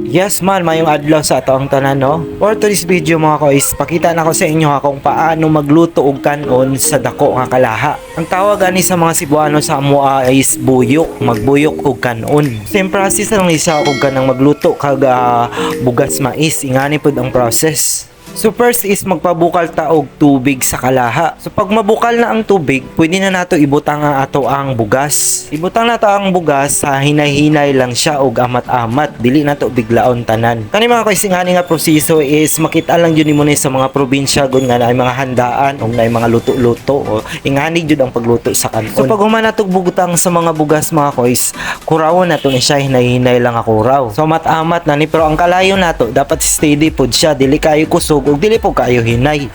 Yes man, mayong adlaw sa ato ang tanan no. For today's video mga kois, pakita na ko sa inyo ha kung paano magluto og kanon sa dako nga kalaha. Ang tawag ani sa mga Cebuano sa amoa is buyok, magbuyok og kanon. Same process lang ni sa og kanang magluto kag ah, bugas mais, ingani pud ang process. So first is magpabukal ta og tubig sa kalaha. So pag mabukal na ang tubig, pwede na nato ibutang ang ato ang bugas. Ibutang nato ang bugas sa hinay-hinay lang siya og amat-amat, dili nato biglaon tanan. Kani mga kaisingani nga proseso is makita lang jud nimo ni sa mga probinsya gun nga naay mga handaan o naay mga luto-luto o ingani jud ang pagluto sa kanon. So pag human natog bugtang sa mga bugas mga kois, kurawon nato ni siya hinay-hinay lang ako. So mat-amat na ni pero ang kalayo nato dapat steady pod siya, dili kayo kusog ug dili po kayo hinay.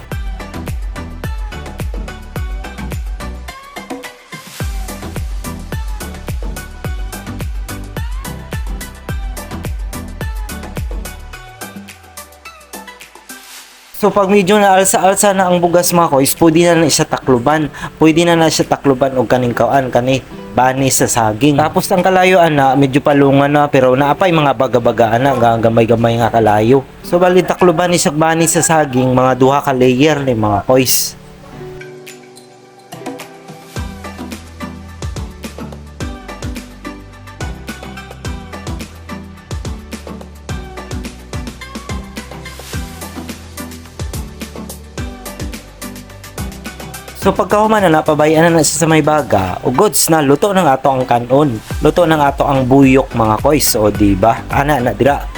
So pag medyo na alsa-alsa na ang bugas mga kois, pwede na na siya takluban. Pwede na na siya takluban og kaning kawan kani bani sa saging. Tapos ang kalayuan na medyo palungan na pero naapay mga baga-bagaan na gamay-gamay nga kalayo. So bali takluban ni siya bani sa saging mga duha ka layer ni mga kois. So pagkahuman na napabayan na sa may baga, o goods na luto ng ato ang kanon. Luto ng ato ang buyok mga kois, o di ba? Ana na dira.